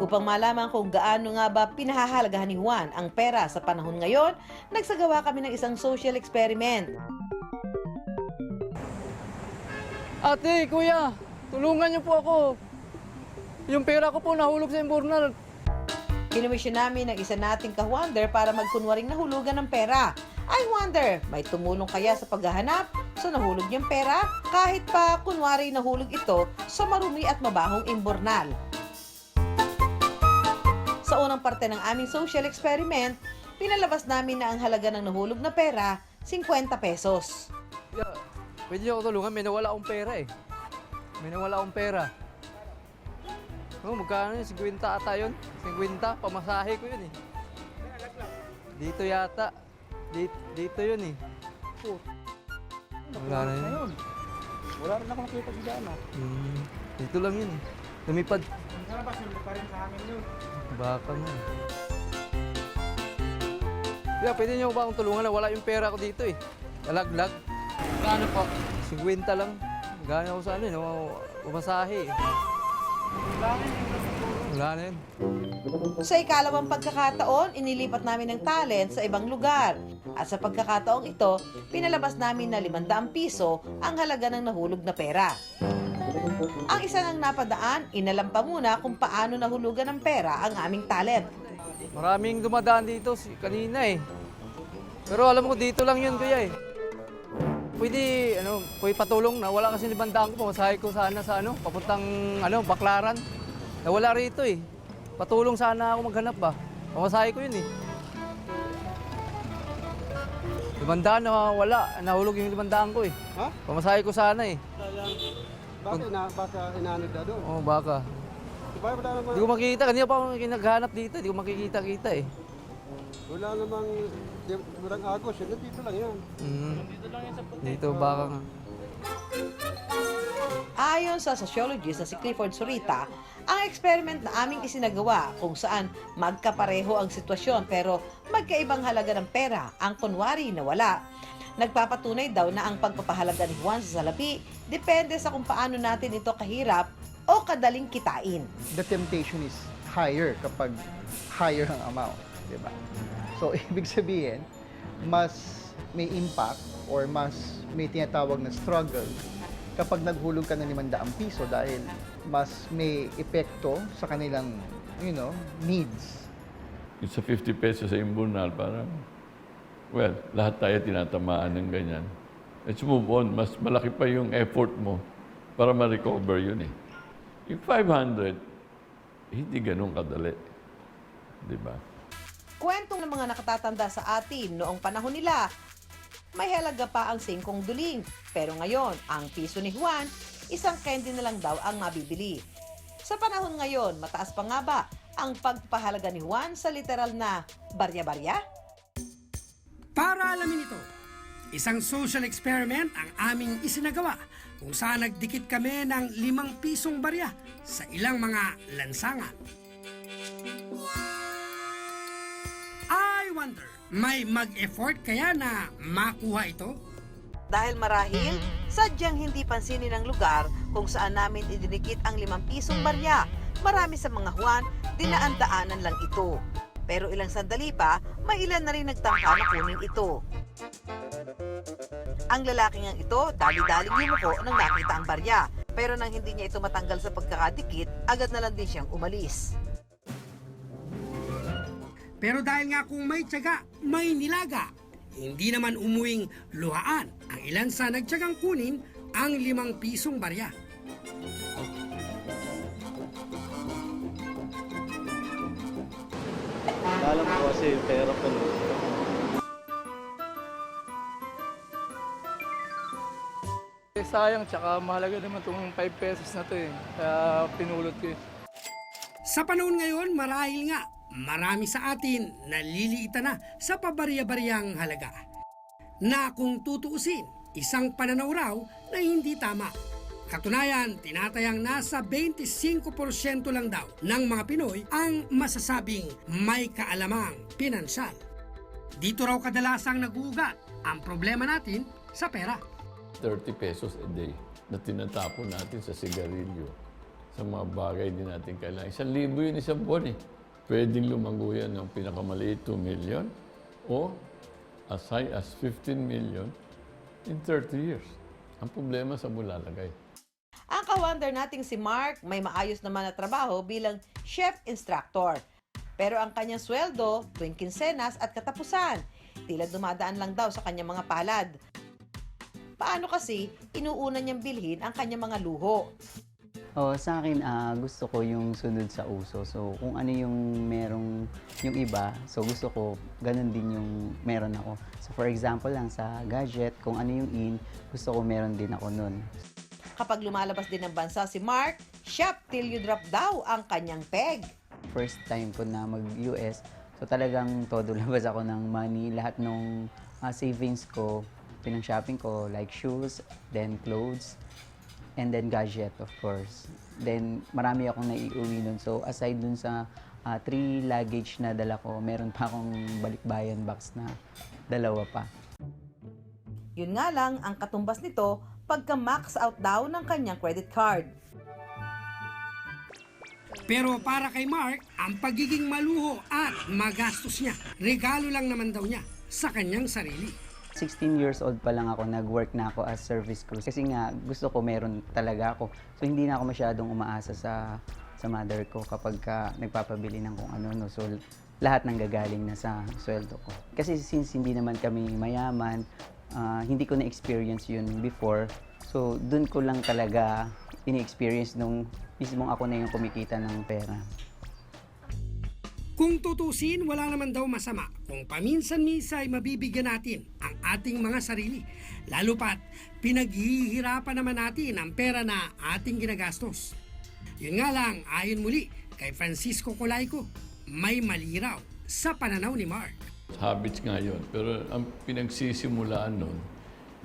Upang malaman kung gaano nga ba pinahahalagahan ni Juan ang pera sa panahon ngayon, nagsagawa kami ng isang social experiment. Ate, kuya, tulungan niyo po ako. Yung pera ko po nahulog sa imburnal. Kinumisyon namin ng isa nating ka-wonder para magkunwaring nahulugan ng pera. I wonder, may tumulong kaya sa paghahanap sa nahulog niyang pera kahit pa kunwari nahulog ito sa marumi at mabahong imbornal. Sa unang parte ng aming social experiment, pinalabas namin na ang halaga ng nahulog na pera, 50 pesos. Kuya, pwede niyo ako tulungan. May nawala akong pera eh. May nawala akong pera. Oh, magkano yun? 50 ata yun? 50? Pamasahe ko yun eh. Dito yata. Dito, dito yun eh. Wala na yun. Wala rin ako nakita sa daan. ah. Hmm, dito lang yun eh. Lumipad. Sana ba sulod pa rin sa amin yun? Baka nga. Kuya, pwede niyo ba akong tulungan na wala yung pera ko dito eh. Nalaglag. Kano po? 50 lang. Gana ako sa ano eh? Umasahe eh. Wala na yun. Sa ikalawang pagkakataon, inilipat namin ng talent sa ibang lugar. At sa pagkakataong ito, pinalabas namin na 500 piso ang halaga ng nahulog na pera. Ang isa ng napadaan, inalam pa muna kung paano nahulugan ng pera ang aming talent. Maraming dumadaan dito si kanina eh. Pero alam ko dito lang yun kuya eh. Pwede, ano, pwede patulong na wala kasi libandaan ko. Pamasahe ko sana sa ano, papuntang ano, Baklaran. Nawala rito eh. Patulong sana ako maghanap ba. Pamasahe ko yun eh. Limandaan na wala. Nahulog yung limandaan ko eh. Ha? Pamasahe ko sana eh. Bakit ina, baka inaanod na doon? Oo, oh, baka. Diba wala Hindi ko makikita. Kanina pa ako naghahanap dito. Hindi ko makikita-kita eh. wala namang, di, walang agos. Yun, dito lang yan. Mm. Dito baka nga. Ayon sa sociologist na si Clifford Surita, ang experiment na aming isinagawa kung saan magkapareho ang sitwasyon pero magkaibang halaga ng pera ang kunwari na wala. Nagpapatunay daw na ang pagpapahalaga ni Juan sa salapi depende sa kung paano natin ito kahirap o kadaling kitain. the temptation is higher kapag higher ang amount, di ba? So, ibig sabihin, mas may impact or mas may tinatawag na struggle kapag naghulog ka ng 500 piso dahil mas may epekto sa kanilang, you know, needs. It's a 50 pesos sa imburnal, parang, well, lahat tayo tinatamaan ng ganyan. Let's move on. Mas malaki pa yung effort mo para ma-recover yun eh. Yung 500, hindi ganun kadali. Di ba? Kwento ng mga nakatatanda sa atin noong panahon nila, may halaga pa ang singkong duling. Pero ngayon, ang piso ni Juan, isang candy na lang daw ang mabibili. Sa panahon ngayon, mataas pa nga ba ang pagpahalaga ni Juan sa literal na barya-barya? Para alamin ito, isang social experiment ang aming isinagawa kung saan nagdikit kami ng limang pisong barya sa ilang mga lansangan. I wonder, may mag-effort kaya na makuha ito? Dahil marahil, sadyang hindi pansinin ng lugar kung saan namin idinikit ang limang pisong barya. Marami sa mga Juan, dinaan-daanan lang ito. Pero ilang sandali pa, may ilan na rin nagtangka na kunin ito. Ang lalaking ang ito, dali-daling yumuko nang nakita ang barya. Pero nang hindi niya ito matanggal sa pagkakadikit, agad na lang din siyang umalis. Pero dahil nga kung may tiyaga, may nilaga. Hindi naman umuwing luhaan ang ilan sa nagtiyagang kunin ang limang pisong barya. Alam ko kasi yung pera ko no. Eh, sayang, tsaka mahalaga naman itong 5 pesos na to eh. Kaya pinulot ko eh. Sa panahon ngayon, marahil nga, marami sa atin naliliitan na sa pabarya-baryang halaga. Na kung tutuusin, isang pananaw raw na hindi tama. Katunayan, tinatayang nasa 25% lang daw ng mga Pinoy ang masasabing may kaalamang pinansyal. Dito raw kadalasang naguugat ang problema natin sa pera. 30 pesos a day na tinatapon natin sa sigarilyo. sa mga bagay din natin kailangan. Isang libo yun isang buwan eh. Pwedeng lumago yan ng pinakamaliit 2 million o as high as 15 million in 30 years. Ang problema sa bulalagay. Ang ka-wonder nating si Mark may maayos naman na trabaho bilang chef instructor. Pero ang kanyang sweldo tuwing kinsenas at katapusan, tila dumadaan lang daw sa kanyang mga palad. Paano kasi inuuna niyang bilhin ang kanyang mga luho? Oh, sa akin, ah, gusto ko yung sunod sa uso. So, kung ano yung merong yung iba, so gusto ko, ganun din yung meron ako. So, for example lang, sa gadget, kung ano yung in, gusto ko meron din ako nun. Kapag lumalabas din ng bansa si Mark, shop till you drop daw ang kanyang peg. First time ko na mag-US, so talagang todo labas ako ng money. Lahat ng ah, savings ko, pinang-shopping ko, like shoes, then clothes, and then gadget, of course. Then, marami akong naiuwi nun. So, aside dun sa ah, three luggage na dala ko, meron pa akong balikbayan box na dalawa pa. Yun nga lang, ang katumbas nito, pagka max out daw ng kanyang credit card. Pero para kay Mark, ang pagiging maluho at magastos niya, regalo lang naman daw niya sa kanyang sarili. 16 years old pa lang ako, nag-work na ako as service crew. Kasi nga, gusto ko meron talaga ako. So, hindi na ako masyadong umaasa sa sa mother ko kapag ka nagpapabili ng kung ano. No? So, lahat ng gagaling na sa sweldo ko. Kasi since hindi naman kami mayaman, ah, hindi ko na-experience yun before. So, dun ko lang talaga ini-experience nung mismong ako na yung kumikita ng pera. Kung tutusin, wala naman daw masama kung paminsan-misa ay mabibigyan natin ang ating mga sarili. Lalo pat, pinaghihirapan naman natin ang pera na ating ginagastos. Yun nga lang, ayon muli kay Francisco Colaico, may maliraw sa pananaw ni Mark. Habits nga yun. Pero ang pinagsisimulaan nun,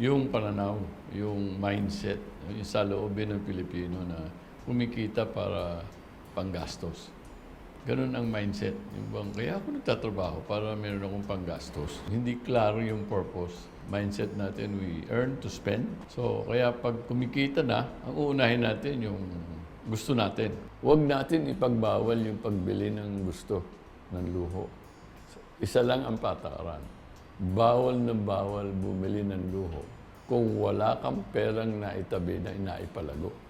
yung pananaw, yung mindset, yung sa loobin ng Pilipino na kumikita para panggastos. Ganun ang mindset. Yung bang, kaya ako nagtatrabaho para meron akong panggastos. Hindi klaro yung purpose. Mindset natin, we earn to spend. So, kaya pag kumikita na, ang uunahin natin yung gusto natin. Huwag natin ipagbawal yung pagbili ng gusto ng luho. Isa lang ang patakaran. Bawal na bawal bumili ng luho kung wala kang perang naitabi na inaipalago.